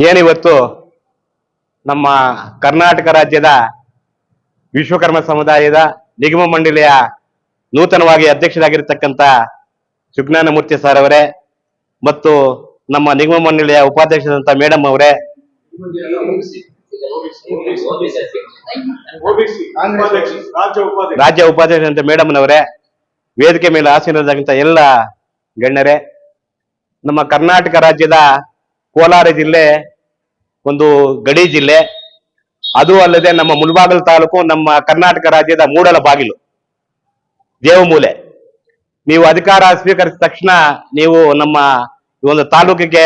ಏನಿವತ್ತು? ನಮ್ಮ ಕರ್ನಾಟಕ ರಾಜ್ಯದ ವಿಶ್ವಕರ್ಮ ಸಮುದಾಯದ ನಿಗಮ ಮಂಡಳಿಯ ನೂತನವಾಗಿ ಅಧ್ಯಕ್ಷರಾಗಿರ್ತಕ್ಕಂಥ ಸುಜ್ಞಾನಮೂರ್ತಿ ಸರ್ ಅವರೇ ಮತ್ತು ನಮ್ಮ ನಿಗಮ ಮಂಡಳಿಯ ಉಪಾಧ್ಯಕ್ಷರಾದಂಥ ಮೇಡಮ್ ಅವರೇ. ರಾಜ್ಯ ಉಪಾಧ್ಯಕ್ಷ ರಾಜ್ಯ ಉಪಾಧ್ಯಕ್ಷರಂತ ಮೇಡಮ್ನವರೇ ವೇದಿಕೆ ಮೇಲೆ ಆಸೀನರಾದಂಥ ಎಲ್ಲ ಗಣ್ಯರೇ, ನಮ್ಮ ಕರ್ನಾಟಕ ರಾಜ್ಯದ ಕೋಲಾರ ಜಿಲ್ಲೆ ಒಂದು ಗಡಿ ಜಿಲ್ಲೆ. ಅದು ಅಲ್ಲದೆ ನಮ್ಮ ಮುಲ್ಬಾಗಲ್ ತಾಲೂಕು, ನಮ್ಮ ಕರ್ನಾಟಕ ರಾಜ್ಯದ ಮೂಡಲ ಬಾಗಿಲು. ದೇವಮೂಲೆ. ನೀವು ಅಧಿಕಾರ ಸ್ವೀಕರಿಸಿದ ತಕ್ಷಣ ನೀವು ನಮ್ಮ ಈ ಒಂದು ತಾಲೂಕಿಗೆ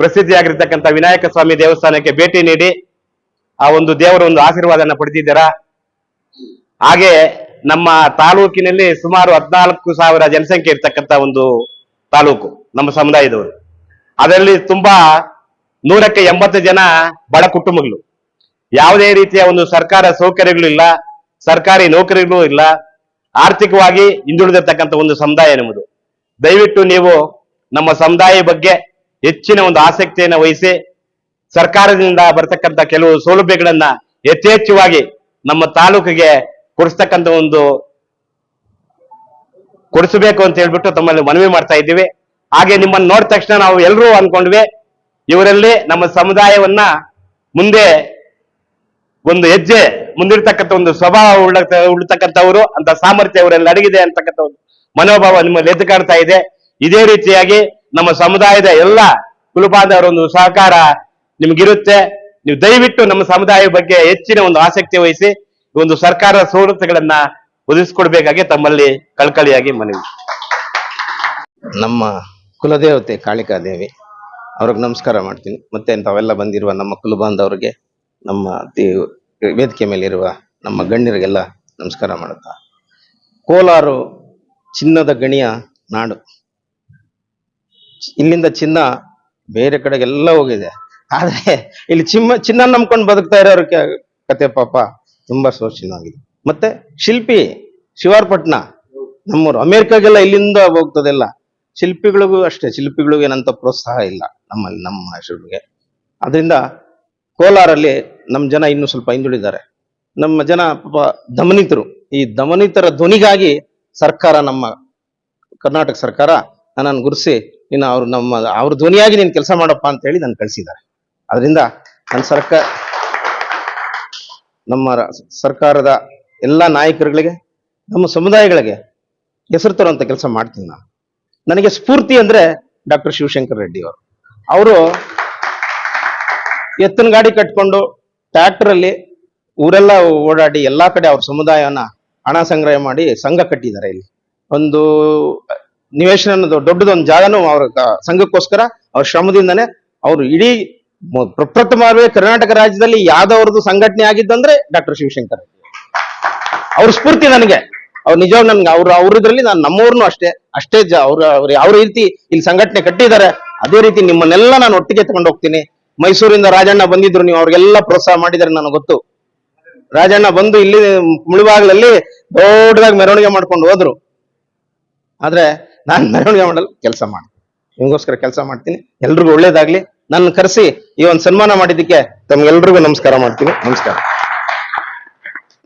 ಪ್ರಸಿದ್ಧಿಯಾಗಿರ್ತಕ್ಕಂಥ ವಿನಾಯಕ ಸ್ವಾಮಿ ದೇವಸ್ಥಾನಕ್ಕೆ ಭೇಟಿ ನೀಡಿ, ಆ ಒಂದು ದೇವರ ಒಂದು ಆಶೀರ್ವಾದನ ಪಡೆದಿದ್ದೀರಾ? ಹಾಗೆ ನಮ್ಮ ತಾಲೂಕಿನಲ್ಲಿ ಸುಮಾರು ಹದಿನಾಲ್ಕು ಸಾವಿರ ಜನಸಂಖ್ಯೆ ಇರ್ತಕ್ಕಂಥ ಒಂದು ತಾಲೂಕು ನಮ್ಮ ಸಮುದಾಯದವರು. ಅದರಲ್ಲಿ ತುಂಬಾ ನೂರಕ್ಕೆ ಎಂಬತ್ತು ಜನ ಬಡ ಕುಟುಂಬಗಳು. ಯಾವುದೇ ರೀತಿಯ ಒಂದು ಸರ್ಕಾರ ಸೌಕರ್ಯಗಳು ಇಲ್ಲ, ಸರ್ಕಾರಿ ನೌಕರಿಗಳು ಇಲ್ಲ, ಆರ್ಥಿಕವಾಗಿ ಹಿಂದುಳಿದಿರ್ತಕ್ಕಂಥ ಒಂದು ಸಮುದಾಯ ನಮ್ಮದು. ದಯವಿಟ್ಟು ನೀವು ನಮ್ಮ ಸಮುದಾಯ ಬಗ್ಗೆ ಹೆಚ್ಚಿನ ಒಂದು ಆಸಕ್ತಿಯನ್ನು ವಹಿಸಿ, ಸರ್ಕಾರದಿಂದ ಬರತಕ್ಕಂಥ ಕೆಲವು ಸೌಲಭ್ಯಗಳನ್ನ ಯಥೇಚ್ಛವಾಗಿ ನಮ್ಮ ತಾಲೂಕಿಗೆ ಕೊಡಿಸ್ತಕ್ಕಂಥ ಒಂದು ಕೊಡಿಸಬೇಕು ಅಂತ ಹೇಳ್ಬಿಟ್ಟು ತಮ್ಮಲ್ಲಿ ಮನವಿ ಮಾಡ್ತಾ ಇದ್ದೀವಿ. ಹಾಗೆ ನಿಮ್ಮನ್ನು ನೋಡಿದ ತಕ್ಷಣ ನಾವು ಎಲ್ಲರೂ ಅನ್ಕೊಂಡ್ವಿ ಇವರಲ್ಲಿ ನಮ್ಮ ಸಮುದಾಯವನ್ನ ಮುಂದೆ ಒಂದು ಹೆಜ್ಜೆ ಮುಂದಿರ್ತಕ್ಕಂಥ ಒಂದು ಸ್ವಭಾವ ಉಳ್ಳ ಉಳ್ತಕ್ಕಂಥವ್ರು ಅಂತ ಸಾಮರ್ಥ್ಯ ಅವರಲ್ಲಿ ಅಡಗಿದೆ ಅಂತಕ್ಕಂಥ ಒಂದು ಮನೋಭಾವ ನಿಮ್ಮಲ್ಲಿ ಎದ್ದು ಕಾಣ್ತಾ ಇದೆ. ಇದೇ ರೀತಿಯಾಗಿ ನಮ್ಮ ಸಮುದಾಯದ ಎಲ್ಲ ಕುಲಬಾಂಧವರ ಒಂದು ಸಹಕಾರ ನಿಮ್ಗಿರುತ್ತೆ. ನೀವು ದಯವಿಟ್ಟು ನಮ್ಮ ಸಮುದಾಯ ಬಗ್ಗೆ ಹೆಚ್ಚಿನ ಒಂದು ಆಸಕ್ತಿ ವಹಿಸಿ, ಒಂದು ಸರ್ಕಾರದ ಸವಲತ್ತುಗಳನ್ನ ಒದಗಿಸ್ಕೊಡ್ಬೇಕಾಗಿ ತಮ್ಮಲ್ಲಿ ಕಳ್ಕಳಿಯಾಗಿ ಮನವಿ. ನಮ್ಮ ಕುಲದೇವತೆ ಕಾಳಿಕಾದೇವಿ. ಅವ್ರಿಗೆ ನಮಸ್ಕಾರ ಮಾಡ್ತೀನಿ. ಮತ್ತೆ ತಾವೆಲ್ಲ ಬಂದಿರುವ ನಮ್ಮ ಕುಲಬಾಂಧವರಿಗೆ ನಮ್ಮ ದೇ- ವೇದಿಕೆ ಮೇಲಿರುವ ನಮ್ಮ ಗಣ್ಯರಿಗೆಲ್ಲ ನಮಸ್ಕಾರ ಮಾಡುತ್ತಾ. ಕೋಲಾರು ಚಿನ್ನದ ಗಣಿಯ ನಾಡು. ಇಲ್ಲಿಂದ ಚಿನ್ನ ಬೇರೆ ಕಡೆಗೆಲ್ಲ ಹೋಗಿದೆ. ಆದ್ರೆ ಇಲ್ಲಿ ಚಿನ್ನ ಚಿನ್ನ ನಂಬ್ಕೊಂಡು ಬದುಕ್ತಾ ಇರೋರ ಕತೆ ಪಾಪ ತುಂಬಾ ಶೋಚನೀಯವಾಗಿದೆ. ಮತ್ತೆ ಶಿಲ್ಪಿ ಶಿವಾರ್ಪಟ್ನ ನಮ್ಮೂರು. ಅಮೆರಿಕಾಗೆಲ್ಲ ಇಲ್ಲಿಂದ ಹೋಗ್ತದೆಲ್ಲ. ಶಿಲ್ಪಿಗಳಿಗೂ ಅಷ್ಟೇ, ಶಿಲ್ಪಿಗಳಿಗೂ ಏನಂತ ಪ್ರೋತ್ಸಾಹ ಇಲ್ಲ ನಮ್ಮಲ್ಲಿ, ನಮ್ಮ ಹೆಸರಿಗೆ ಅದರಿಂದ ಕೋಲಾರಲ್ಲಿ ನಮ್ಮ ಜನ ಇನ್ನೂ ಸ್ವಲ್ಪ ಹಿಂದುಳಿದ್ದಾರೆ. ನಮ್ಮ ಜನ ಪಾಪ ದಮನಿತರು. ಈ ದಮನಿತರ ಧ್ವನಿಗಾಗಿ ಸರ್ಕಾರ ನಮ್ಮ, ಕರ್ನಾಟಕ ಸರ್ಕಾರ ನನ್ನನ್ನು ಗುರುಸಿ, ಇನ್ನು ಅವ್ರು ನಮ್ಮ, ಅವ್ರ ಧ್ವನಿಯಾಗಿ ನೀನು ಕೆಲಸ ಮಾಡಪ್ಪ ಅಂತ ಹೇಳಿ ನಾನು ಕಳಿಸಿದ್ದಾರೆ. ಅದರಿಂದ ನನ್ನ ಸರ್ಕಾರ ನಮ್ಮ ಸರ್ಕಾರದ ಎಲ್ಲ ನಾಯಕರುಗಳಿಗೆ, ನಮ್ಮ ಸಮುದಾಯಗಳಿಗೆ ಹೆಸರು ತರುವಂಥ ಕೆಲಸ ಮಾಡ್ತೀನಿ ನಾನು. ನನಗೆ ಸ್ಫೂರ್ತಿ ಅಂದ್ರೆ ಡಾಕ್ಟರ್ ಶಿವಶಂಕರ್ ರೆಡ್ಡಿ ಅವರು. ಅವರು ಎತ್ತಿನ ಗಾಡಿ ಕಟ್ಕೊಂಡು ಟ್ರ್ಯಾಕ್ಟರ್ ಅಲ್ಲಿ ಊರೆಲ್ಲ ಓಡಾಡಿ ಎಲ್ಲಾ ಕಡೆ ಅವ್ರ ಸಮುದಾಯನ ಹಣ ಸಂಗ್ರಹ ಮಾಡಿ ಸಂಘ ಕಟ್ಟಿದ್ದಾರೆ ಇಲ್ಲಿ. ಒಂದು ನಿವೇಶನ ದೊಡ್ಡದೊಂದು ಜಾಗನೂ ಅವ್ರ ಸಂಘಕ್ಕೋಸ್ಕರ ಅವ್ರ ಶ್ರಮದಿಂದನೇ ಅವರು ಇಡೀ ಪ್ರಪ್ರಥಮವೇ ಕರ್ನಾಟಕ ರಾಜ್ಯದಲ್ಲಿ ಯಾವ್ದವ್ರದ್ದು ಸಂಘಟನೆ ಆಗಿದ್ದಂದ್ರೆ ಡಾಕ್ಟರ್ ಶಿವಶಂಕರ್ ಅವ್ರ ಸ್ಫೂರ್ತಿ ನನಗೆ. ಅವ್ರು ನಿಜವಾಗ ನನ್ಗೆ ಅವ್ರ ಅವ್ರದ್ರಲ್ಲಿ ನಾನು ನಮ್ಮವ್ರನ್ನು ಅಷ್ಟೇ ಅಷ್ಟೇ ಜ, ಅವ್ರ, ಅವ್ರು ಯಾವ ರೀತಿ ಇಲ್ಲಿ ಸಂಘಟನೆ ಕಟ್ಟಿದ್ದಾರೆ, ಅದೇ ರೀತಿ ನಿಮ್ಮನ್ನೆಲ್ಲ ನಾನು ಒಟ್ಟಿಗೆ ತಗೊಂಡು ಹೋಗ್ತೀನಿ. ಮೈಸೂರಿಂದ ರಾಜಣ್ಣ ಬಂದಿದ್ರು, ನೀವು ಅವ್ರಿಗೆಲ್ಲ ಪ್ರೋತ್ಸಾಹ ಮಾಡಿದ್ರೆ ನನಗೆ ಗೊತ್ತು. ರಾಜಣ್ಣ ಬಂದು ಇಲ್ಲಿ ಮುಳುಬಾಗ್ಲಲ್ಲಿ ದೊಡ್ಡದಾಗಿ ಮೆರವಣಿಗೆ ಮಾಡ್ಕೊಂಡು ಹೋದ್ರು. ಆದ್ರೆ ನಾನು ಮೆರವಣಿಗೆ ಮಾಡಲು ಕೆಲಸ ಮಾಡ್ತೀನಿ. ನಿಮಗೋಸ್ಕರ ಕೆಲಸ ಮಾಡ್ತೀನಿ. ಎಲ್ರಿಗೂ ಒಳ್ಳೇದಾಗ್ಲಿ. ನನ್ನ ಕರೆಸಿ ಈ ಒಂದು ಸನ್ಮಾನ ಮಾಡಿದ್ದಕ್ಕೆ ತಮ್ಗೆಲ್ರಿಗೂ ನಮಸ್ಕಾರ ಮಾಡ್ತೀನಿ. ನಮಸ್ಕಾರ.